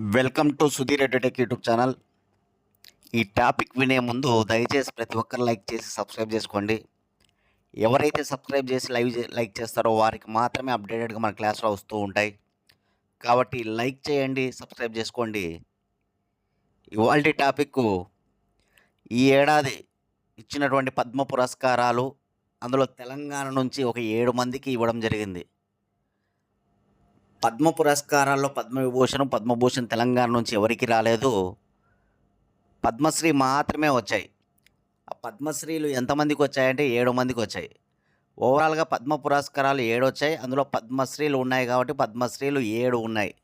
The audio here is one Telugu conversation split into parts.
Welcome to Sudheer edutech YouTube channel. ఈ టాపిక్ వినే ముందు దయచేసి ప్రతి ఒక్కరు లైక్ చేసి సబ్స్క్రైబ్ చేసుకోండి. ఎవరైతే సబ్స్క్రైబ్ చేసి లైవ్ చే- లైక్ చేస్తారో వారికి మాత్రమే అప్డేటెడ్గా మన క్లాస్లో వస్తూ ఉంటాయి. కాబట్టి లైక్ చేయండి సబ్స్క్రైబ్ చేసుకోండి. ఇవాళ టాపిక్ ఈ ఏడాది ఇచ్చినటువంటి పద్మ పురస్కారాలు అందులో తెలంగాణ నుంచి ఒక ఏడు మందికి ఇవ్వడం జరిగింది. పద్మ పురస్కారాల్లో పద్మవిభూషణం పద్మభూషణ్ తెలంగాణ నుంచి ఎవరికి రాలేదు? పద్మశ్రీ మాత్రమే వచ్చాయి. ఆ పద్మశ్రీలు ఎంతమందికి వచ్చాయంటే ఏడు మందికి వచ్చాయి. ఓవరాల్గా పద్మ పురస్కారాలు ఏడు వచ్చాయి. అందులో పద్మశ్రీలు ఉన్నాయి కాబట్టి పద్మశ్రీలు ఏడు ఉన్నాయి.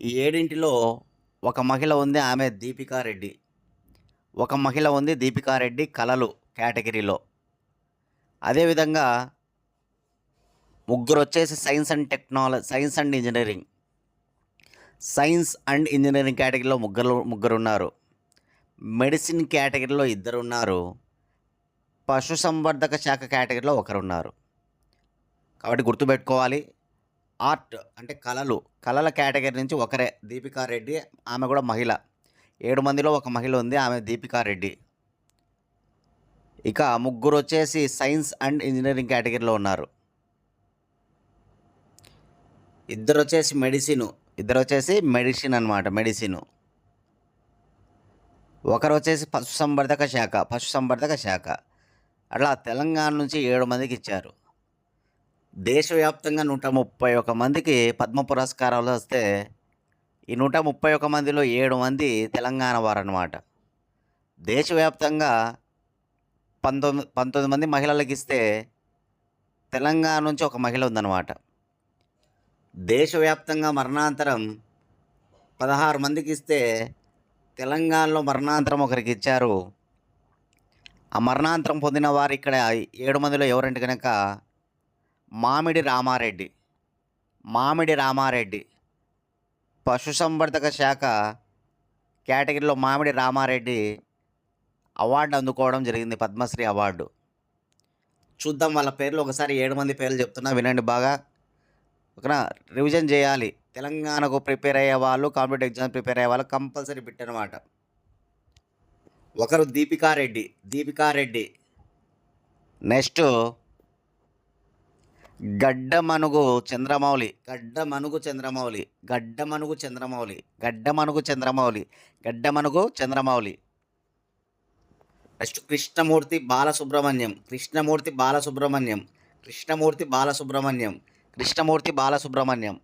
ఈ ఏడింటిలో ఒక మహిళ ఉంది ఆమె దీపికారెడ్డి ఒక మహిళ ఉంది దీపికారెడ్డి కళలు కేటగిరీలో. అదేవిధంగా ముగ్గురు వచ్చేసి science and technology science and engineering. Science and engineering కేటగిరీలో ముగ్గురు ముగ్గురు ఉన్నారు మెడిసిన్ కేటగిరీలో ఇద్దరు ఉన్నారు పశుసంవర్ధక శాఖ కేటగిరీలో ఒకరున్నారు. కాబట్టి గుర్తుపెట్టుకోవాలి. ఆర్ట్ అంటే కళలు. కళల కేటగిరీ నుంచి ఒకరే దీపికా రెడ్డి ఆమె కూడా మహిళ. ఏడు మందిలో ఒక మహిళ ఉంది ఆమె దీపికా రెడ్డి. ఇక ముగ్గురు వచ్చేసి సైన్స్ అండ్ ఇంజనీరింగ్ కేటగిరీలో ఉన్నారు. ఇద్దరు వచ్చేసి మెడిసిన్. ఇద్దరు వచ్చేసి మెడిసిన్ అనమాట మెడిసిన్. ఒకరు వచ్చేసి పశుసంవర్ధక శాఖ పశుసంవర్ధక శాఖ. అట్లా తెలంగాణ నుంచి ఏడు మందికి ఇచ్చారు. దేశవ్యాప్తంగా నూట ముప్పై ఒక మందికి పద్మ పురస్కారాలు వస్తే ఈ నూట ముప్పై ఒక మందిలో ఏడు మంది తెలంగాణ వారు అనమాట దేశవ్యాప్తంగా పంతొమ్మిది పంతొమ్మిది మంది మహిళలకు ఇస్తే తెలంగాణ నుంచి ఒక మహిళ ఉందన్నమాట. దేశవ్యాప్తంగా మరణాంతరం పదహారు మందికి ఇస్తే తెలంగాణలో మరణాంతరం ఒకరికి ఇచ్చారు ఆ మరణాంతరం పొందిన వారు ఇక్కడ ఏడు మందిలో ఎవరంటే కనుక మామిడి రామారెడ్డి. మామిడి రామారెడ్డి. పశుసంవర్ధక శాఖ కేటగిరీలో మామిడి రామారెడ్డి అవార్డు అందుకోవడం జరిగింది పద్మశ్రీ అవార్డు. చూద్దాం వాళ్ళ పేర్లు ఒకసారి ఏడు మంది పేర్లు చెప్తున్నా వినండి బాగా. ఓకేనా? రివిజన్ చేయాలి. తెలంగాణకు ప్రిపేర్ అయ్యే వాళ్ళు కాంపిటేటివ్ ఎగ్జామ్ ప్రిపేర్ అయ్యే వాళ్ళు కంపల్సరీ బిట్ అనమాట ఒకరు Deepika Reddy Deepika Reddy next Gaddamanugu Chandramouli. Gaddamanugu Chandramouli. Gaddamanugu Chandramouli. Gaddamanugu Chandramouli. Gaddamanugu Chandramouli. Next Krishnamurthy Balasubramaniam. Krishnamurthy Balasubramaniam. Krishnamurthy Balasubramaniam. Krishnamurthy Balasubramaniam.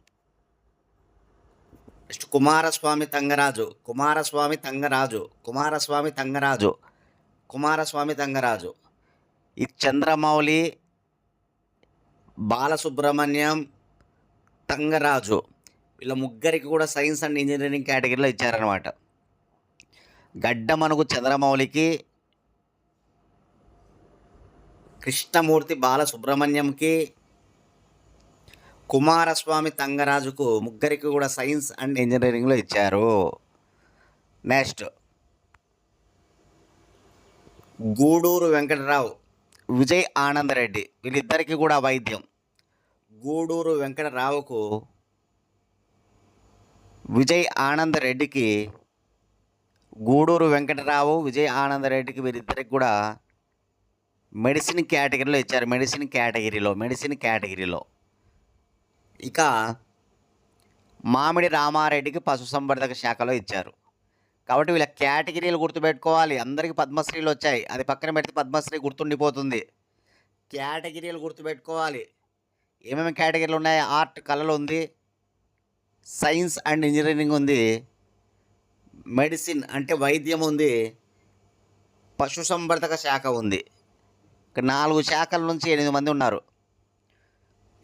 Next Kumaraswamy Thangaraju Kumaraswamy Thangaraju Kumaraswamy Thangaraju Kumaraswamy Thangaraju. ఈ చంద్రమౌళి బాలసుబ్రహ్మణ్యం తంగరాజు వీళ్ళ ముగ్గురికి కూడా సైన్స్ అండ్ ఇంజనీరింగ్ కేటగిరీలో ఇచ్చారనమాట గడ్డమనుగు చంద్రమౌళికి కృష్ణమూర్తి బాలసుబ్రహ్మణ్యంకి కుమారస్వామి తంగరాజుకు ముగ్గురికి కూడా సైన్స్ అండ్ ఇంజనీరింగ్లో ఇచ్చారు. నెక్స్ట్. గూడూరు వెంకటరావు విజయ్ ఆనందరెడ్డి వీళ్ళిద్దరికీ కూడా వైద్యం. గూడూరు వెంకటరావుకు విజయ్ ఆనందరెడ్డికి గూడూరు వెంకటరావు విజయ్ ఆనందరెడ్డికి వీరిద్దరికి కూడా మెడిసిన్ కేటగిరీలో ఇచ్చారు. మెడిసిన్ కేటగిరీలో మెడిసిన్ కేటగిరీలో. ఇక మామిడి రామారెడ్డికి పశుసంవర్ధక శాఖలో ఇచ్చారు. కాబట్టి వీళ్ళ కేటగిరీలు గుర్తుపెట్టుకోవాలి. అందరికీ పద్మశ్రీలు వచ్చాయి. అది పక్కన పెడితే పద్మశ్రీ గుర్తుండిపోతుంది. కేటగిరీలు గుర్తుపెట్టుకోవాలి. ఏమేమి కేటగిరీలు ఉన్నాయి? ఆర్ట్ కళలు ఉంది. సైన్స్ అండ్ ఇంజనీరింగ్ ఉంది. మెడిసిన్ అంటే వైద్యం ఉంది. పశుసంవర్ధక శాఖ ఉంది. నాలుగు శాఖల నుంచి ఎనిమిది మంది ఉన్నారు.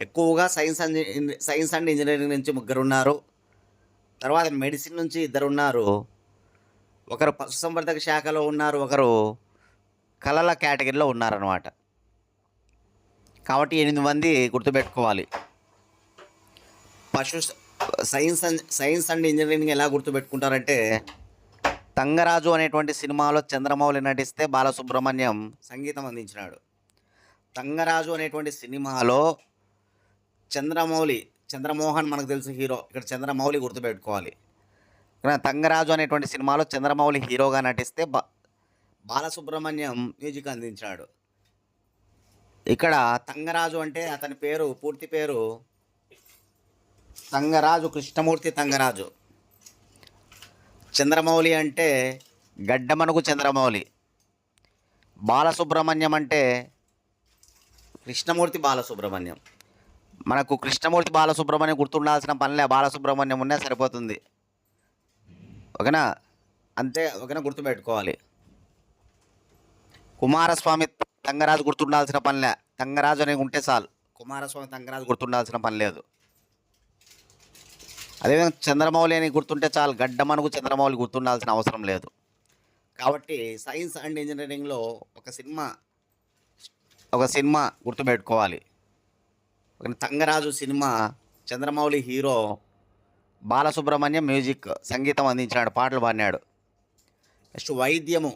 ఎక్కువగా science and science and engineering నుంచి ముగ్గురు ఉన్నారు తర్వాత మెడిసిన్ నుంచి ఇద్దరు ఉన్నారు ఒకరు పశుసంవర్ధక శాఖలో ఉన్నారు ఒకరు కళల కేటగిరీలో ఉన్నారనమాట కాబట్టి ఎనిమిది మంది గుర్తుపెట్టుకోవాలి. పశు science and science and engineering ఎలా గుర్తుపెట్టుకుంటారంటే తంగరాజు అనేటువంటి సినిమాలో చంద్రమౌళి నటిస్తే బాలసుబ్రహ్మణ్యం సంగీతం అందించినాడు. తంగరాజు అనేటువంటి సినిమాలో చంద్రమౌళి చంద్రమోహన్ మనకు తెలుసు హీరో. ఇక్కడ చంద్రమౌళి గుర్తుపెట్టుకోవాలి. తంగరాజు అనేటువంటి సినిమాలో చంద్రమౌళి హీరోగా నటిస్తే బా బాలసుబ్రహ్మణ్యం మ్యూజిక్ అందించాడు. ఇక్కడ తంగరాజు అంటే అతని పేరు పూర్తి పేరు తంగరాజు కృష్ణమూర్తి తంగరాజు. చంద్రమౌళి అంటే గడ్డమనుగు చంద్రమౌళి. బాలసుబ్రహ్మణ్యం అంటే కృష్ణమూర్తి బాలసుబ్రహ్మణ్యం. మనకు కృష్ణమూర్తి బాలసుబ్రహ్మణ్యం గుర్తుండాల్సిన పనిలే బాలసుబ్రహ్మణ్యం ఉన్నా సరిపోతుంది. ఓకేనా? అంతే ఓకేనా? గుర్తుపెట్టుకోవాలి. కుమారస్వామి తంగరాజు గుర్తుండాల్సిన పనిలే. తంగరాజు అనేది ఉంటే చాలు. కుమారస్వామి తంగరాజు గుర్తుండాల్సిన పని లేదు. అదేవిధంగా చంద్రమౌళి అని గుర్తుంటే చాలు. గడ్డమనుకు చంద్రమౌళి గుర్తుండాల్సిన అవసరం లేదు. కాబట్టి సైన్స్ అండ్ ఇంజనీరింగ్లో ఒక సినిమా ఒక సినిమా గుర్తుపెట్టుకోవాలి. ఒక Thangaraju cinema Chandramouli hero Balasubrahmanyam music సంగీతం అందించినాడు పాటలు పాడినాడు. నెక్స్ట్ వైద్యము.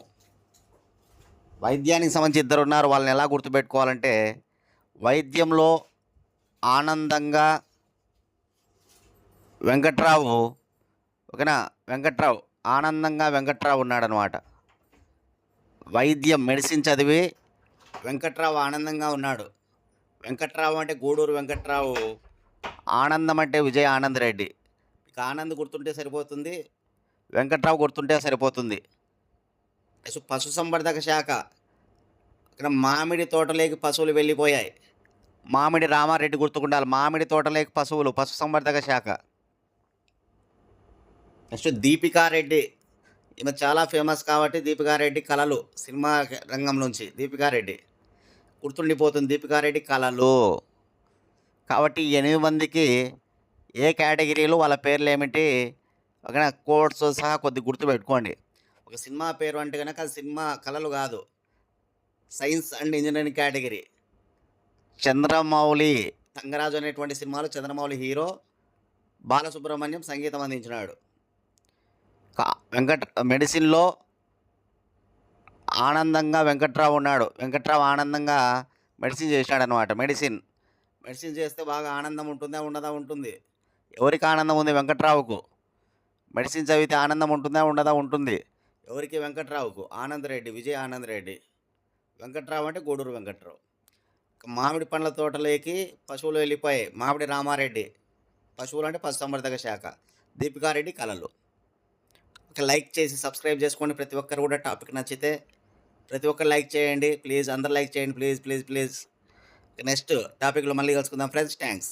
వైద్యానికి సంబంధించి ఇద్దరు ఉన్నారు వాళ్ళని ఎలా గుర్తుపెట్టుకోవాలంటే వైద్యంలో ఆనందంగా వెంకట్రావు ఓకేనా? వెంకట్రావు ఆనందంగా వెంకట్రావు ఉన్నాడనమాట వైద్యం మెడిసిన్ చదివి వెంకట్రావు ఆనందంగా ఉన్నాడు. వెంకట్రావు అంటే గూడూరు వెంకట్రావు. ఆనందం అంటే విజయ ఆనంద్ రెడ్డి. ఇక ఆనంద్ గుర్తుంటే సరిపోతుంది. వెంకట్రావు గుర్తుంటే సరిపోతుంది. పశు సంవర్ధక శాఖ. ఇక్కడ మామిడి తోటలోకి పశువులు వెళ్ళిపోయాయి. మామిడి రామారెడ్డి గుర్తుకుండాలి. మామిడి తోటలోకి పశువులు పశు సంవర్ధక శాఖ. నెక్స్ట్ దీపికారెడ్డి ఈమె చాలా ఫేమస్ కాబట్టి దీపికారెడ్డి కళలు సినిమా రంగం నుంచి. దీపికారెడ్డి గుర్తుండిపోతుంది దీపికారెడ్డి కళలు. కాబట్టి ఎనిమిది మందికి ఏ కేటగిరీలో వాళ్ళ పేర్లు ఏమిటి ఒక కోడ్స్ సహా కొద్ది గుర్తుపెట్టుకోండి ఒక సినిమా పేరు అంటే కనుక సినిమా కళలు కాదు. Science and engineering category. Chandramouli Thangaraju అనేటువంటి సినిమాలో చంద్రమౌళి హీరో బాలసుబ్రహ్మణ్యం సంగీతం అందించినాడు. వెంకట మెడిసిన్లో ఆనందంగా వెంకట్రావు ఉన్నాడు. వెంకట్రావు ఆనందంగా మెడిసిన్ చేశాడనమాట మెడిసిన్. మెడిసిన్ చేస్తే బాగా ఆనందం ఉంటుందా ఉండదా ఉంటుంది? ఎవరికి ఆనందం ఉంది వెంకట్రావుకు? మెడిసిన్ చదివితే ఆనందం ఉంటుందా ఉండదా ఉంటుంది? ఎవరికి? వెంకట్రావుకు. ఆనందరెడ్డి విజయ ఆనందరెడ్డి. వెంకట్రావు అంటే గూడూరు వెంకట్రావు. మామిడి పండ్ల తోటలోకి పశువులు వెళ్ళిపోయాయి. మామిడి రామారెడ్డి. పశువులు అంటే పశు సంవర్ధక శాఖ. దీపికారెడ్డి కళలు ఒక లైక్ చేసి సబ్స్క్రైబ్ చేసుకోండి ప్రతి ఒక్కరు కూడా టాపిక్ నచ్చితే ప్రతి ఒక్కరు లైక్ చేయండి. ప్లీజ్ అందరు లైక్ చేయండి. Please please please. నెక్స్ట్ టాపిక్లో మళ్ళీ కలుసుకుందాం. Friends thanks